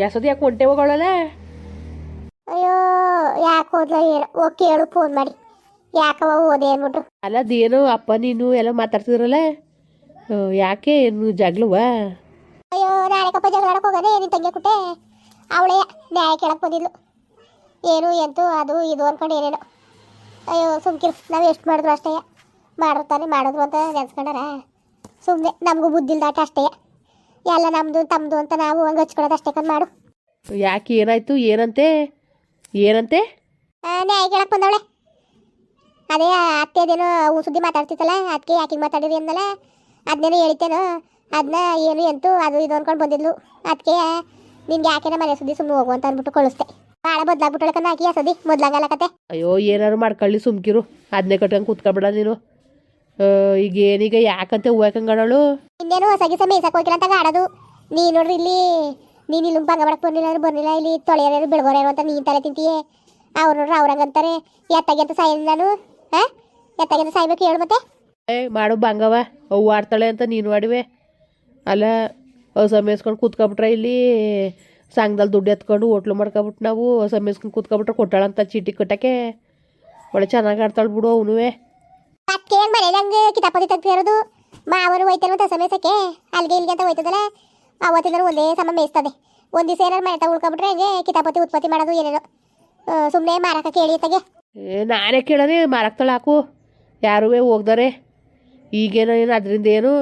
ಯಾಸದಿ ಯಾಕೆ ಹೊಂಟೆ ಹೋಗೋಳಲ್ಲ? ಅಯ್ಯೋ ಯಾಕೆ ಹೋದ್ಲ ಓ ಹೋಗಿ ಕೇಳು ಫೋನ್ ಮಾಡಿ. ಯಾಕವ ಓದೆ ಅಂದ್ಬಿಟ್ಟು ಅಲ್ಲ ಅದೇನು ಅಪ್ಪ ನೀನು ಎಲ್ಲ ಮಾತಾಡ್ತಿದ್ರಲ್ಲ? ಯಾಕೆ ಏನು ಜಗಳವ ಅಯ್ಯೋ ನಾಳೆಕಪ್ಪ ಜಗಳ ಆಡಕ್ ಹೋಗೋದೆ ನಿನ್ ತಂಗಿ ಕುಟ್ಟೆ ಅವಳೇ ನ್ಯಾಯ ಕೇಳಕ್ ಬಂದಿದ್ಲು. ಏನು ಎಂತು ಅದು ಇದು ಅನ್ಕೊಂಡು ಏನೇನೋ. ಅಯ್ಯೋ ಸುಮ್ಕಿರು ನಾವು ಎಷ್ಟು ಮಾಡಿದ್ರು ಅಷ್ಟೇ. ಮಾಡಿರ್ತಾನೆ ಮಾಡಿದ್ರು ಅಂತ ನೆನ್ಸ್ಕೊಂಡಾರ? ಸುಮ್ಮನೆ ನಮಗೂ ಬುದ್ಧಿಲ್ದಾಟ ಅಷ್ಟೇ. ಎಲ್ಲ ನಮ್ಮದು ತಮ್ಮದು ಅಂತ ನಾವು ಹಂಗೆ ಹಚ್ಕೊಳ್ಳೋದು ಅಷ್ಟೇ ಕಂಡು ಮಾಡು. ಯಾಕೆ ಏನಾಯ್ತು? ಏನಂತೆ? ಏನಂತೆ? ನ್ಯಾಯ ಕೇಳಕ್ ಬಂದವಳೆ. ಅದೇ ಅತ್ತೆದೇನೋ ಅವು ಸುದ್ದಿ ಮಾತಾಡ್ತಿತ್ತಲ್ಲ ಅದಕ್ಕೆ ಯಾಕೆ ಮಾತಾಡಿರಿ ಅಂದಲ್ಲ ಅದನ್ನೇನು ಹೇಳಿತೇನೋ ಅದನ್ನ ಏನು ಎಂತು ಅದು ಇದು ಅನ್ಕೊಂಡು ಬಂದಿದ್ಲು. ಅದಕ್ಕೆ ನಿನ್ಗೆ ಯಾಕೆನ ಮನೆ ಸುದ್ದಿ ಸುಮ್ಮನೆ ಹೋಗು ಅಂತ ಅಂದ್ಬಿಟ್ಟು ಕಳಿಸ್ತೆ ಭಾಳ ಬದ್ಲಾಗ್ಬಿಟ್ಟಳಕಂದ ಹಾಕಿ ಆ ಸದಿ ಮೊದ್ಲಾಗಲ್ಲ ಕತೆ. ಅಯ್ಯೋ ಏನಾರು ಮಾಡ್ಕೊಳ್ಳಿ ಸುಮ್ಕಿರು. ಅದನ್ನೇ ಕಟ್ಕೊಂಡು ಕೂತ್ಕೊಬೇಡ ನೀನು. ಈಗ ಏನೀಗ ಯಾಕಂತೆ ಹೂವಕಂಗಡಳು ಇನ್ನೇನು ಹೊಸ ಗಿಸ ಮೇಯ್ಸಕ್ಕೆ ಹೋಗಿಲ್ಲ ಅಂತ ಆಡೋದು ನೀ ನೋಡ್ರಿ ಇಲ್ಲಿ ನೀನು ಇಲ್ಲಿ ಪಂಗ ಮಾಡಕ್ ಬರ್ಲಿಲ್ಲ ಅಂದ್ರೆ ಬರ್ಲಿಲ್ಲ ಇಲ್ಲಿ ತೊಳೆಯೋರು ಬಿಡ್ಬೋರೇನು ಅಂತ ನೀನು ತಲೆ ತಿಂತೀಯೇ? ಅವ್ರು ನೋಡ್ರಿ ಅವ್ರಂಗಂತಾರೆ ಎತ್ತಾಗೆ ಅಂತ ಸಾಯಿ ನಾನು ಹಾಂ ಎತ್ತಾಗೆ ಅಂತ ಸಾಯ್ಬೇಕು ಹೇಳು ಮತ್ತೆ. ಏ ಮಾಡು ಬಂಗವ ಅವು ಆಡ್ತಾಳೆ ಅಂತ ನೀನು ಆಡಿವೆ. ಅಲ್ಲ ಹೊಸ ಮೇಯ್ಸ್ಕೊಂಡು ಕೂತ್ಕೊಂಬಿಟ್ರೆ ಇಲ್ಲಿ ಸಂಘದಲ್ಲಿ ದುಡ್ಡು ಎತ್ಕೊಂಡು ಹೋಟ್ಲು ಮಾಡ್ಕೊಬಿಟ್ಟು ನಾವು ಹೊಸ ಮೇಯ್ಸ್ಕೊಂಡು ಕೂತ್ಕೊಂಬಿಟ್ರೆ ಕೊಟ್ಟಾಳಂತ ಚೀಟಿ ಕಟ್ಟಕ್ಕೆ. ಒಳ್ಳೆ ಚೆನ್ನಾಗಿ ಆಡ್ತಾಳೆ ಬಿಡು ಅವನುವೆ. ಏನು ಮನೇಲಿ ಹಂಗೆ ಕಿತಾಪತಿ ತೆಗ್ದಿರೋದು ಮಾವರು ಹೋಯ್ತಾನೆ ಅಂತ ಸಮೇಸಕ್ಕೆ ಅಲ್ಲಿಗೆ ಇಲ್ಲಿಗೆ ಅಂತ ಹೋಯ್ತದಲ್ಲ? ಅವತ್ತಿಂದ ಒಂದೇ ಸಮ ಮೇಯ್ಸ್ತದೆ. ಒಂದು ದಿವಸ ಏನಾರು ಮನೆ ಉಳ್ಕೊಬಿಟ್ರೆ ಹಂಗೆ ಕಿತಾಪತಿ ಉತ್ಪತ್ತಿ ಮಾಡೋದು ಏನೇನೋ. ಸುಮ್ಮನೆ ಮಾರಕ ಕೇಳಿ ತಗೆ ಏ ನಾನೇ ಕೇಳನೆ ಮಾರಕ ತಳಾಕು ಯಾರು ಹೋಗ್ದಾರೆ? ಈಗೇನು ಏನು ಅದರಿಂದ ಏನು?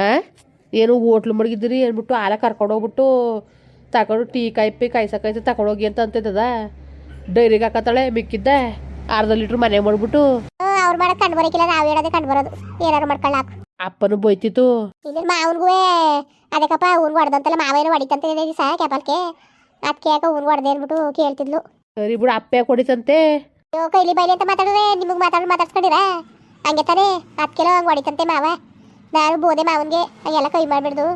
ಹಾಂ ಏನು ಓಟ್ಲ್ ಮಡಗಿದ್ರಿ ಅಂದ್ಬಿಟ್ಟು ಆಲ ಕರ್ಕೊಂಡು ಹೋಗ್ಬಿಟ್ಟು ತಗೊಂಡು ಟೀ ಕಾಯ್ಪಿ ಕಾಯ್ಸಕಾಯ್ತು ತಗೊಂಡೋಗಿ ಅಂತ ಅಂತದ ಡೈರಿಗೆ ಹಾಕತ್ತಾಳೆ ಮಿಕ್ಕಿದ್ದ. ಅರ್ಧ ಲೀಟ್ರ್ ಮನೆ ಮಾಡ್ಬಿಟ್ಟು ಅವ್ರು ಮಾಡೋದು ಕಂಡು ಬರೋಕಿಲ್ಲ ನಾವು ಹೇಳೋದೇ ಕಂಡು ಬರೋದು. ಏನಾರು ಮಾಡ್ಕೊಳ್ಳಾಕ ಅಪ್ಪನು ಬೈತಿತ್ತು. ಇಲ್ಲ ಮಾವನ್ಗೂ ಅದಕ್ಕಪ್ಪ ಅವ್ನು ಹೊಡೆದಂತಲ್ಲ ಮಾವೇನು ಹೊಡಿತಂತ ದಿವಸ ಕ್ಯಾಪಲ್ಕೆ ಅದಕ್ಕೆ ಯಾಕೆ ಊರ್ ಹೊಡೆದೆ ಅನ್ಬಿಟ್ಟು ಕೇಳ್ತಿದ್ಲು. ಸರಿ ಬಿಡು ಅಪ್ಪ ಕೊಡಿತಂತೆ. ಅಯ್ಯೋ ಕೈಲಿ ಬೈಲಿ ಅಂತ ಮಾತಾಡಿದ್ರೆ ನಿಮಗೆ ಮಾತಾಡಿ ಮಾತಾಡ್ಸ್ಕೊಂಡಿರ? ಹಂಗೆ ತಾನೇ ಅದಕ್ಕೆಲ್ಲ ಹಂಗೆ ಹೊಡಿತಂತೆ ಮಾವ. ನಾನು ಬೋದೆ ಮಾವನ್ಗೆ ಹಂಗೆಲ್ಲ ಕೈ ಮಾಡಿಬಿಡ್ದು.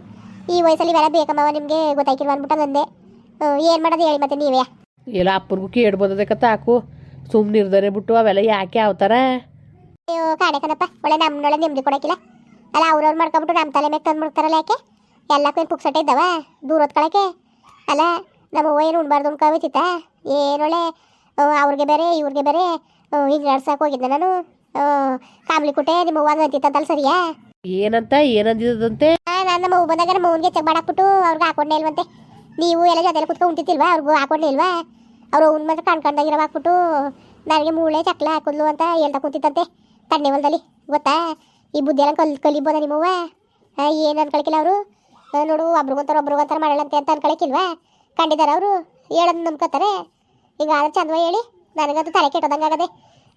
ಈ ವಯಸ್ಸಲ್ಲಿ ಇವೆಲ್ಲ ಮಾವ ನಿಮಗೆ ಗೊತ್ತಾಯ್ಕಿಲ್ವ ಅಂದ್ಬಿಟ್ಟು ಅಂದೆ. ಏನ್ ಮಾಡೋದು ಹೇಳಿ ಮತ್ತೆ ನೀವೇ. ಎಲ್ಲ ಅಪ್ಪನಿಗೂ ಕೇಳ್ಬೋದಕ್ಕೆ ತಾಕು. ಸುಮ್ಮನೆ ಬಿಟ್ಟು ಅವೆಲ್ಲ ಯಾಕೆ ಅವತಾರ ಅಯ್ಯೋ ಕಾಣೆ ಕಣಪ್ಪ ಒಳ್ಳೆ ನಮ್ಮನೊಳೆ ನೆಮ್ಮದಿ ಕೊಡೋಕಿಲ್ಲ ಅಲ್ಲ ಅವ್ರವ್ರು ಮಾಡ್ಕೊಬಿಟ್ಟು ನಮ್ಮ ತಲೆ ಮೇಲೆ ತಂದು ಮಾಡ್ತಾರಲ್ಲ ಯಾಕೆ? ಎಲ್ಲಕ್ಕೂ ಏನು ಪುಕ್ಸಟ್ಟೆ ಇದ್ದಾವ ದೂರ ಹೊತ್ಕೊಳಕ್ಕೆ ಅಲ್ಲ ನಮ್ಮ ಅವ್ವ ಏನು ಉಣ್ಬಾರ್ದು ಉಣ್ಕೋಬೇಕಿತ್ತ ಏನೊಳ್ಳೆ ಅವ್ರಿಗೆ ಬೇರೆ ಇವ್ರಿಗೆ ಬೇರೆ ಹಿಂಗೆ ನಡ್ಸಕ್ಕೆ ಹೋಗಿದ್ದೆ ನಾನು. ಕಾಮ್ಲಿ ಕುಟೆ ನಿಮ್ಮ ಅವ್ವಾಗ ಅಂತಿತ್ತಂತಲ್ಲ ಸರಿಯಾ? ಏನಂತ ಏನಂದಿದಂತೆ ನಾನು ನಮ್ಮ ಅವ್ವ ಬಂದಾಗ ನಮ್ಮ ಅವ್ನಿಗೆ ಚೆಕ್ ಮಾಡಾಕ್ಬಿಟ್ಟು ಅವ್ರಿಗೆ ಹಾಕೊಂಡೇ ಇಲ್ವಂತೆ. ನೀವು ಎಲ್ಲ ಜೊತೆಲಿ ಕುತ್ಕೊಂಡು ಉಂಟಿತ್ತಿಲ್ವಾ ಅವ್ರಿಗೂ ಹಾಕೊಂಡೇ ಇಲ್ವಾ? ಅವ್ರು ಅವ್ನ ಮಾತ್ರ ಕಣ್ಕಂಡಾಗಿರೋ ಹಾಕ್ಬಿಟ್ಟು ನನಗೆ ಮೂಳೆ ಚಕ್ಲ ಹಾಕಿದ್ಲು ಅಂತ ಹೇಳ್ತಾ ಕುಂತಿತ್ತಂತೆ. ತಣ್ಣೆ ಹೊಲದಲ್ಲಿ, ಗೊತ್ತಾ? ಈ ಬುದ್ಧಿ ಎಲ್ಲ ಕಲ್ ಕಲಿಬೋದ ನಿಮ್ಮವ್ವ? ಏನು ಅನ್ಕೊಳಕಿಲ್ಲ ಅವರು? ನೋಡು ಒಬ್ರಿಗೊಂತಾರೆ ಒಬ್ರಿಗೊಂತಾರೆ ಮಾಡಲಂತೆ ಅಂತ ಅನ್ಕೊಳಕಿಲ್ವಾ? ಕಂಡಿದ್ದಾರೆ ಅವರು? ಹೇಳೋದು ನಂಬ್ಕೋತಾರೆ. ಈಗ ಆದ್ರೆ ಚಂದವ ಹೇಳಿ. ನನಗಂತೂ ತಲೆ ಕೆಟ್ಟೋದಂಗೆ ಆಗದೆ.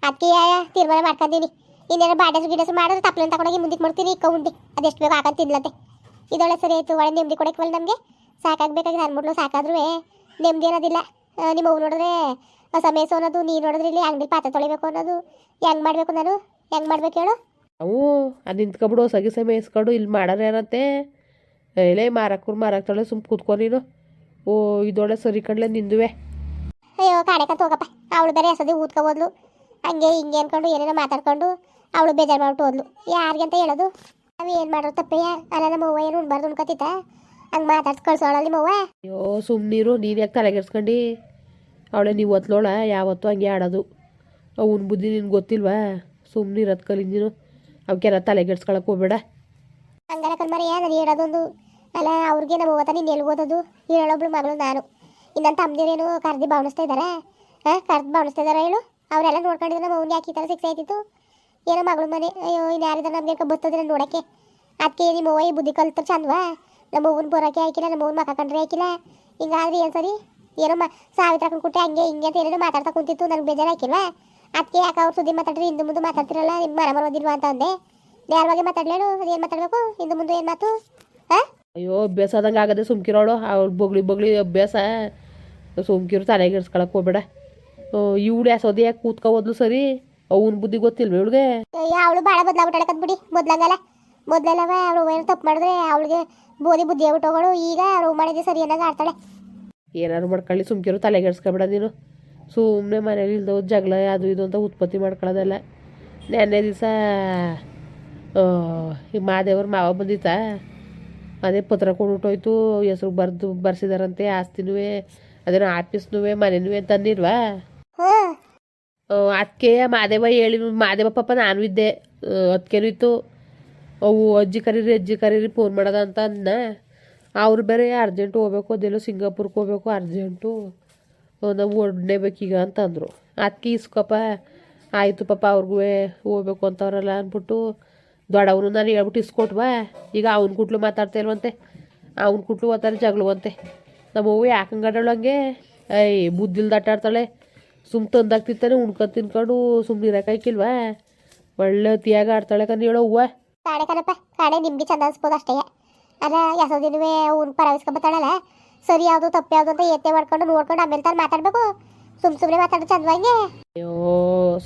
ಅದಕ್ಕೆ ತೀರ್ಮಾನ ಮಾಡ್ಕೊಂಡೀನಿ. ಇನ್ನೇನು ಬಾಡಸು ಗಿಡಸು ಮಾಡಿದ್ರೆ ತಪ್ಪಲಿನ ತಗೊಂಡೋಗಿ ಮುಂದಕ್ಕೆ ಮಾಡ್ತೀನಿ ಇಕ್ಕ ಉಂಡಿ. ಅದೆಷ್ಟು ಬೇಗ ಹಾಕೊಂಡು ತಿನ್ಲಂತೆ. ಇದೊಳ್ಳೆ ಸರಿ ಆಯಿತು, ಒಳ್ಳೆ ನೆಮ್ಮದಿ ಕೊಡಕ್ವಲ್ಲ ನಮಗೆ. ಸಾಕಾಗಬೇಕಾಗಿ ಅನ್ಬಿಟ್ಲು ಸಾಕಾದ್ರೂ ನೆಮ್ಮದಿ ಅನ್ನೋದಿಲ್ಲ. ನಿಮ್ಮ ನೋಡಿದ್ರೆ ಸಮಯಸ ಅನ್ನೋದು ನೀರು ನೋಡಿದ್ರೆ ಇಲ್ಲಿ ಅಂಗಡಿ ಪಾತ್ರೆ ತೊಳಿಬೇಕು ಅನ್ನೋದು. ಹೆಂಗೆ ಮಾಡಬೇಕು ನಾನು? ಹೆಂಗೆ ಮಾಡ್ಬೇಕು ಹೇಳು? ಅವು ಅದು ನಿಂತ್ಕೊಬಿಡು ಸಗಿ ಸಮಯ ಇಸ್ಕೊಂಡು ಇಲ್ಲಿ ಮಾಡೋರು ಏನಂತೆ? ಏಲೇ ಮಾರಕ್ಕೂರು ಮಾರಾಕ್ತಾಳೆ ಸುಮ್ ಕೂತ್ಕೊ ನೀನು. ಓ ಇದೊಳೆ ಸರಿ ಕಂಡ್ಲೆ ನಿಂದುವೆ. ಅಯ್ಯೋ ಕಾಣಕಂತ ಹೋಗಪ್ಪ. ಅವಳು ಬೇರೆ ಎಸದಿ ಊದ್ಕೊ ಹೋದ್ಲು. ಹಂಗೆ ಹಿಂಗೆ ಅನ್ಕೊಂಡು ಏನೇನೋ ಮಾತಾಡ್ಕೊಂಡು ಅವಳು ಬೇಜಾರು ಮಾಡ್ಬಿಟ್ಟು ಹೋದ್ಲು. ಯಾರಿಗೆ ಅಂತ ಹೇಳೋದು? ನಾವು ಏನು ಮಾಡೋರು ತಪ್ಪಯ್ಯ ಅಲ್ಲ ನಮ್ಮ ಅವ್ವ ಏನು ಉಣ್ಬಾರ್ದು ಉಣ್ಕೊತಿತ್ತ? ಹಂಗೆ ಮಾತಾಡ್ಸಿ ಕಳ್ಸೋಳ ನಿಮ್ಮ ಅವ್ವ? ಅಯ್ಯೋ ಸುಮ್ಮನೀರು ನೀನು ಯಾಕೆ ತಲೆಗೆಡ್ಸ್ಕೊಂಡು ಅವಳೆ ನೀವು ಒತ್ಲೋಳ ಯಾವತ್ತೂ ಹಂಗೆ ಆಡೋದು. ಅವನ ಬುದ್ಧಿ ನಿನ್ಗೆ ಗೊತ್ತಿಲ್ವಾ? ಸುಮ್ಮನಿರೋದು ಕಲಿ ನೀನು ಅವಕ್ಕೆಲ್ಲ ತಲೆಗೆಡ್ಸ್ಕೊಳಕ್ಕೆ ಹೋಗ್ಬೇಡ. ಹಂಗಾರ ಕಣ್ಮರಿ ನಾನು ಹೇಳೋದೊಂದು? ಅಲ್ಲ, ಅವ್ರಿಗೆ ನಮ್ಮ ಓದ ನೀನು ಎಲ್ಲಿ ಓದೋದು? ಹೇಳೋಬ್ಳು ಮಗಳು ನಾನು. ಇನ್ನಂತ ಅಮ್ಮದೇನೇನು ಕರ್ದಿ ಭಾವನಿಸ್ತಾ ಇದ್ದಾರೆ ಹಾಂ, ಕರ್ದು ಭಾವನಿಸ್ತಾ ಇದ್ದಾರೆ ಹೇಳು? ಅವರೆಲ್ಲ ನೋಡ್ಕೊಂಡಿದ್ರೆ ನಮ್ಮ ಅವ್ನಿಗೆ ಯಾಕೆ ಈ ಥರ ಸಿಕ್ಸ್ ಆಯ್ತಿತ್ತು? ಏನೋ ಮಗಳು ಮನೆ, ಅಯ್ಯೋ ಇನ್ನು ಯಾರಿದ್ದಾರೆ ನಮಗೆ ಬರ್ತದ್ರೆ ನೋಡೋಕ್ಕೆ. ಅದಕ್ಕೆ ನಿಮ್ಮ ಅವ್ವ ಈ ಬುದ್ಧಿ ಕಲ್ತ ಚಂದವಾ ನಮ್ಮ ಅವ್ವನ ಬರೋಕೆ ಹಾಕಿಲ್ಲ, ನಮ್ಮ ಅವ್ವನ ಮಕ್ಕ ಕಂಡ್ರೆ ಹಾಕಿಲ್ಲ. ಹಿಂಗಾದ್ರೆ ಏನು ಸರಿ? ಏನೋ ಮ ಸಾವಿತ್ರ ಕುಟ್ಟೆ ಹಂಗೆ ಹಿಂಗೆ ಅಂತ ಏನೇನೋ ಮಾತಾಡ್ತಾ ಕುಂತಿತ್ತು, ನನಗೆ ಬೇಜಾರು ಹಾಕಿಲ್ವಾ? ಅದಕ್ಕೆ ಯಾಕೆ ಅವ್ರು ಸುದ್ದಿ ಮಾತಾಡ್ರಿ ಹಿಂದೆ ಮುಂದೆ ಮಾತಾಡ್ತಿರಲ್ಲ ನಿಮ್ಮ ಮರ ಬರೋದಿಲ್ವಾ ಅಂತ ಅಂದೆ. ಯಾರ ಬಗ್ಗೆ ಮಾತಾಡ್ಲೇಳು ಅದೇನು ಮಾತಾಡಬೇಕು? ಹಿಂದೆ ಮುಂದೆ ಏನು ಮಾತು? ಹಾಂ? ಅಯ್ಯೋ ಅಭ್ಯಾಸ ಆದಂಗೆ ಆಗದೆ ಸುಮ್ಕಿರೋಳು. ಅವ್ಳು ಬೊಗ್ಳಿ ಬೊಗ್ಳಿ ಅಭ್ಯಾಸ. ಸುಮ್ಕಿರು ತಲೆಗೆಡ್ಸ್ಕೊಳಕ್ಕೆ ಹೋಗ್ಬೇಡ. ಇವಳು ಯಾಸೋದಿ ಯಾಕೆ ಕೂತ್ಕೊ ಹೋದ್ಲು ಸರಿ? ಅವನ ಬುದ್ಧಿ ಗೊತ್ತಿಲ್ವ ಇವಳಿಗೆ? ಅವಳು ಭಾಳ ಬದಲಾಗ್ಬಿಟ್ಟಾಳೆ ಬಿಡಿ ಮೊದ್ಲಂಗಲ್ಲ. ಮೊದ್ಲೆಲ್ಲವ ಅವಳು ಏನು ತಪ್ಪು ಮಾಡಿದ್ರೆ ಅವಳಿಗೆ ಬೋದಿ ಬುದ್ಧಿ ಆಗ್ಬಿಟ್ಟೋಗಳು ಈಗ ಅವ್ರು ಮಾಡಿದ್ರೆ ಸರಿ ಏನಾಗ ಆಡ್ತಾಳೆ. ಏನಾರು ಮಾಡ್ಕೊಳ್ಳಿ ಸುಮ್ಕಿರು ತಲೆಗೆಡ್ಸ್ಕೊಬೇಡ ನೀನು. ಸುಮ್ಮನೆ ಮನೇಲಿ ಇಲ್ದವು ಜಗಳ ಅದು ಇದು ಅಂತ ಉತ್ಪತ್ತಿ ಮಾಡ್ಕೊಳ್ಳೋದಲ್ಲ. ನೆನ್ನೆ ದಿವಸ ಈ ಮಾದೇವ್ರ ಮಾವ ಬಂದಿತ್ತ. ಅದೇ ಪತ್ರ ಕೊಟ್ಬಿಟ್ಟೋಯ್ತು ಹೆಸ್ರು ಬರೆದು ಬರ್ಸಿದಾರಂತೆ ಆಸ್ತಿನೂ ಅದೇನೋ ಆಫೀಸ್ನೂ ಮನೆನೂ ಅಂತ ಅಂದಿಲ್ವಾ? ಅದಕ್ಕೆ ಮಾದೇವ ಹೇಳಿ ಮಾದೇವ ಪಾಪ ನಾನು ಇದ್ದೆ. ಅದಕ್ಕೇನು ಇತ್ತು. ಅವು ಅಜ್ಜಿ ಕರೀರಿ ಅಜ್ಜಿ ಕರೀರಿ ಫೋನ್ ಮಾಡೋದ ಅಂತ ಅಂದ ಅವ್ರು ಬೇರೆ ಅರ್ಜೆಂಟ್ ಹೋಗ್ಬೇಕು ಅದೆಲ್ಲೋ ಸಿಂಗಾಪುರ್ಗೆ ಹೋಗ್ಬೇಕು ಅರ್ಜೆಂಟು ನಾವು ಹೊಡ್ನೇಬೇಕೀಗ ಅಂತ ಅಂದರು ಅದಕ್ಕೆ ಇಸ್ಕೊಪ್ಪ ಆಯಿತು ಪಾಪ ಅವ್ರಿಗೂ ಹೋಗ್ಬೇಕು ಅಂತವ್ರಲ್ಲ ಅಂದ್ಬಿಟ್ಟು ದೊಡ್ಡವನು ನಾನು ಹೇಳ್ಬಿಟ್ಟು ಇಸ್ಕೊಟ್ವಾ ಈಗ ಅವ್ನ ಕುಟ್ಲು ಮಾತಾಡ್ತಾ ಇಲ್ವಂತೆ, ಅವ್ನ ಕುಟ್ಲು ಓದ್ತಾರೆ ಜಗಳವಂತೆ. ನಮ್ಮ ಅವ್ವ ಯಾಕಂಗಡಳು ಹಂಗೆ ಐ ಬುದ್ಧಿಲ್ದ ಆಟಾಡ್ತಾಳೆ ಸುಮ್ ತಂದಾಗ್ತಿತ್ತಾನೆ ಉಣ್ಕೊಂಡು ತಿನ್ಕೊಂಡು ಸುಮ್ಮನೆ ಇರೋಕಾಯ್ಕಿಲ್ವಾ ಒಳ್ಳೆ ಅತಿಯಾಗ ಆಡ್ತಾಳೆ ಕಣ್ಣು ಹೇಳೋ ಹೂವ ಕಾಣೆ ಕಣಪ್ಪ ಕಾಣೆ ನಿಮ್ಗೆ ಚಂದ ಅನ್ಸ್ಬೋದು ಅಷ್ಟೇ. ಅಲ್ಲ ಯಾವ ದಿನವೇ ಅವ್ನು ಪರವಿಸ್ಕೊಂಬತ್ತಾಳಲ್ಲ ಸರಿ ಯಾವುದು ತಪ್ಪು ಯಾವುದು ಅಂತ ಎತ್ತೆ ಮಾಡ್ಕೊಂಡು ನೋಡ್ಕೊಂಡು ಆಮೇಲೆ ತಾನು ಮಾತಾಡ್ಬೇಕು. ಸುಮ್ ಸುಮ್ಮನೆ ಮಾತಾಡೋ ಅಯ್ಯೋ,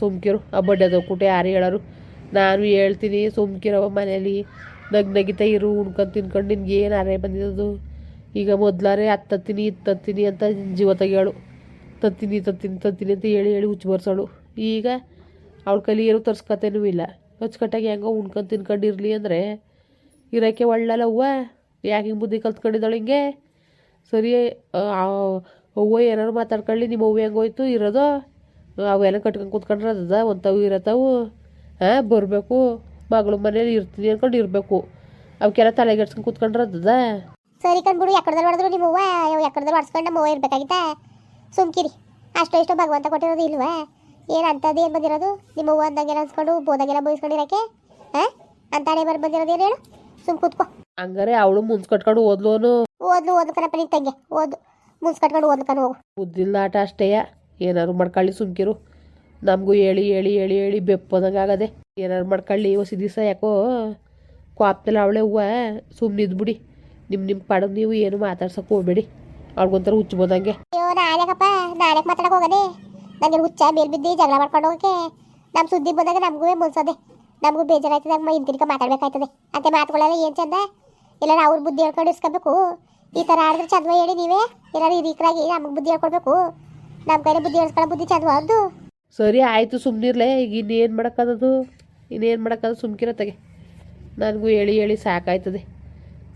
ಸುಮ್ಕಿರು. ಆ ಬಡ್ಡದ ಕುಟೆ ಯಾರು ಹೇಳೋರು? ನಾನು ಹೇಳ್ತೀನಿ ಸುಮ್ಕಿರವ ಮನೇಲಿ. ನಗ್ ನಗಿತ ಇರು, ಉಣ್ಕೊಂಡು ತಿನ್ಕೊಂಡು ನಿನ್ಗೆ ಏನು ಅರೆ ಬಂದಿರೋದು? ಈಗ ಮೊದ್ಲಾರೆ ಹತ್ತತ್ತೀನಿ, ಇತ್ತತ್ತೀನಿ ಅಂತ ಜೀವ ತೆಗಿಯೋಳು. ತತ್ತೀನಿ ತತ್ತೀನಿ ತತ್ತೀನಿ ಅಂತ ಹೇಳಿ ಹೇಳಿ ಹುಚ್ಚು ಬರ್ಸೋಳು. ಈಗ ಅವಳ ಕೈಲಿ ಏನು ತರ್ಸ್ಕತೇನೂ ಇಲ್ಲ. ಅಚ್ಚುಕಟ್ಟಾಗಿ ಹೆಂಗೋ ಉಣ್ಕೊಂಡು ತಿನ್ಕೊಂಡು ಇರಲಿ ಅಂದರೆ ಇರೋಕ್ಕೆ ಒಳ್ಳಲ್ಲ ಹೂವ ಯಾಕೆ ಹಿಂಗೆ ಬುದ್ಧಿ ಕಲ್ತ್ಕೊಂಡಿದ್ದಾಳು ಹಿಂಗೆ? ಸರಿ ಅವ್ವ ಏನಾರು ಮಾತಾಡ್ಕೊಳ್ಳಿ ನಿಮ್ಮ ಅವ್ವ ಹೆಂಗೋಯ್ತು ಇರೋದು? ಅವೆಲ್ಲ ಕಟ್ಕೊಂಡು ಕೂತ್ಕೊಂಡ್ರೆ ಅದ ಒಂಥವು ಇರತ್ತವು ಹಾಂ ಬರಬೇಕು. ಮಗಳು ಮನೇಲಿ ಇರ್ತೀನಿ ಅಂದ್ಕೊಂಡು ಇರಬೇಕು. ಅವಕ್ಕೆಲ್ಲ ತಲೆಗೆಡ್ಸ್ಕೊಂಡು ಕೂತ್ಕೊಂಡ್ರೆ ಅದದ ಸರಿ ಕಂಡ್ಬಿಡು ಎಕ್ಕಡದಲ್ಲಿ ಮಾಡಿದ್ರು ನಿಮ್ಮ ಅವ್ವ ಎಕ್ಕಡದಲ್ಲಿ ಹೊಡ್ಸ್ಕೊಂಡು ನಮ್ಮ ಅವ್ವ ಇರ್ಬೇಕಾಗಿತ್ತಾ? ಸುಮ್ಕಿರಿ. ಅಷ್ಟೋ ಇಷ್ಟೋ ಭಗವಂತ ಕೊಟ್ಟಿರೋದು ಇಲ್ವಾ? ಏನು ಅಂಥದ್ದು ಏನು ಬಂದಿರೋದು? ನಿಮ್ಮ ಅವ್ವ ಅಂದಂಗೆಲ್ಲ ಅನ್ಸ್ಕೊಂಡು ಬೋದಾಗೆಲ್ಲ ಬೋಯಿಸ್ಕೊಂಡಿರಕ್ಕೆ ಹಾಂ? ಅಂತಾನೆ ಬರ್ ಬಂದಿರೋದು ಏನು ಹೇಳು? ಸುಮ್ ಕೂತ್ಕೋ. ಹಂಗಾರೆ ಅವಳು ಮುಂಚೆ ಕಟ್ಕೊಂಡು ಓದ್ಲು ಅನ್ನೋ ಓದ್ಲು ಕಣಪ್ಪ ನಿನ್ ತಂಗೆ. ಓದು ಮುನ್ಸ್ ಕಟ್ಕೊಂಡು ಓದ್ಕೊಂಡು ಹೋಗು. ಬುದ್ಧಿಲ್ಲ ಆಟ ಅಷ್ಟೇಯ ಏನಾದ್ರು ಮಾಡ್ಕೊಳ್ಳಿ ಸುಮ್ಕಿರು. ನಮಗೂ ಹೇಳಿ ಹೇಳಿ ಹೇಳಿ ಹೇಳಿ ಬೆಪ್ಪದಂಗೆ ಆಗದೆ. ಏನಾರು ಮಾಡ್ಕೊಳ್ಳಿ ಹೊಸ ದಿವಸ ಯಾಕೋ ಕ್ವಾಪ್ತಲ್ಲ ಅವಳೆ ಹೂವ ಸುಮ್ಮನೆ ಇದ್ಬಿಡಿ ನಿಮ್ಮ ನಿಮ್ಮ ಪಾಡಗ್ ನೀವು ಏನು ಮಾತಾಡ್ಸಕ್ಕೆ ಹೋಗ್ಬೇಡಿ. ಅವ್ಳಿಗೊಂಥರ ಹುಚ್ಚಬೋದಂಗೆ ಅಯ್ಯೋ ನಾಳೆಗಪ್ಪ ನಾನ್ಯಾಕೆ ಮಾತಾಡಕ್ಕೆ ಹೋಗದೆ. ನನಗೆ ಹುಚ್ಚ ಮೇಲ್ ಬಿದ್ದು ಜಗಳ ಮಾಡ್ಕೊಂಡು ಹೋಗಕ್ಕೆ. ನಮ್ಮ ಸುದ್ದಿ ಬಂದಾಗ ನಮಗೂ ಮುನ್ಸೋದೆ. ನಮಗೂ ಬೇಜಾರಾಯ್ತದೆ ಅಮ್ಮ ಹಿಂದಿರ್ಕ ಮಾತಾಡ್ಬೇಕಾಯ್ತದೆ. ಅಂತ ಮಾತುಗಳೆಲ್ಲ ಏನು ಚಂದ? ಇಲ್ಲ ಅವ್ರ ಬುದ್ಧಿ ಹೇಳ್ಕೊಂಡು ಇಸ್ಕೋಬೇಕು. ಈ ಥರ ಆಡಿದ್ರೆ ಚದ್ವ ಹೇಳಿ ನೀವೇ? ಎಲ್ಲರೂ ರೀಕರಾಗಿ ನಮಗೆ ಬುದ್ಧಿ ಹೇಳ್ಕೊಡ್ಬೇಕು. ನಮ್ಮ ಕೈಲಿ ಬುದ್ಧಿ ಹೇಳ್ಸ್ಕೊಳ್ಳೋ ಬುದ್ಧಿ ಚದ್ವ ಅದು ಸರಿ ಆಯಿತು ಸುಮ್ಮನಿರ್ಲೆ ಈಗ ಇನ್ನೇನು ಮಾಡೋಕ್ಕದದು? ಇನ್ನೇನು ಮಾಡೋಕ್ಕದು? ತಗೆ. ನನಗೂ ಹೇಳಿ ಹೇಳಿ ಸಾಕಾಯ್ತದೆ.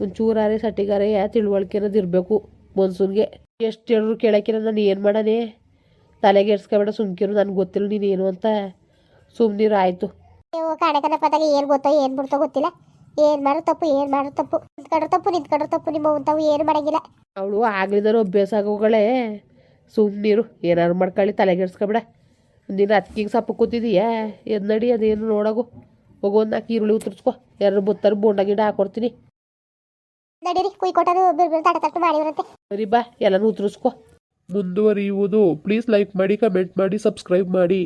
ಒಂಚೂರಾರೆ ಸಟ್ಟಿಗಾರೆ ಯಾ ತಿಳುವಳಿಕೆ ಅನ್ನೋದು ಇರಬೇಕು ಮನ್ಸೂನ್ಗೆ. ಎಷ್ಟು ಹೇಳಿದ್ರು ಕೇಳೋಕ್ಕಿರ ನಾನು ಏನು ಮಾಡನೆ? ತಲೆಗೆ ಎಡ್ಸ್ಕೊಬೇಡ ಸುಮ್ಕಿರು ನನಗೆ ಗೊತ್ತಿಲ್ಲ ನೀನು ಏನು ಅಂತ. ಸುಮ್ಮನಿರು ಆಯಿತು. ನೀವು ಕಾಣಕನ ಪದಾಗ ಏನು ಗೊತ್ತೋ ಏನು ಬಿಡ್ತೋ ಗೊತ್ತಿಲ್ಲ. ಏನು ಮಾಡೋ ತಪ್ಪು ಏನ್ ಮಾಡೋ ತಪ್ಪು. ನಿಂತ್ಕೊಂಡ್ರೆ ತಪ್ಪು ನಿಂತ್ಕೊಂಡ್ರೆ ತಪ್ಪು ನಿಮ್ಮ ತಾವು ಏನು ಮಾಡಂಗಿಲ್ಲ. ಅವಳು ಆಗ್ಲಿದ್ರು ಅಭ್ಯಾಸ ಆಗೋಗಳೇ ಸುಮ್ಮನಿರು ಏನಾರು ಮಾಡ್ಕೊಳ್ಳಿ ತಲೆಗೆಡ್ಸ್ಕೊಬೇಡ. ನೀನು ಅತ್ತಿಗೆ ಸಪ್ಪ ಕೂತಿದೀಯಾ? ಎದ್ ನಡಿ ಅದೇನು ನೋಡೋಗು. ಹೋಗು ಒಂದು ನಾಲ್ಕು ಈರುಳ್ಳಿ ಉತ್ತರಿಸ್ಕೊ. ಯಾರು ಬುತ್ತಾರು ಬೋಂಡ ಗಿಡ ಹಾಕೊಡ್ತೀನಿ. ನಡೀರಿ ಕುಯ್ಕೊಟ್ಟರು ಬಿರ್ ಬಿರ್ ತಟ ತಟ್ಟು ಮಾಡಿವ್ರಂತೆ. ಸರಿ ಬಾ ಎಲ್ಲನೂ ಉತ್ತರಿಸ್ಕೊ. ಮುಂದುವರಿಯುವುದು ಪ್ಲೀಸ್ ಲೈಕ್ ಮಾಡಿ ಕಮೆಂಟ್ ಮಾಡಿ ಸಬ್ಸ್ಕ್ರೈಬ್ ಮಾಡಿ.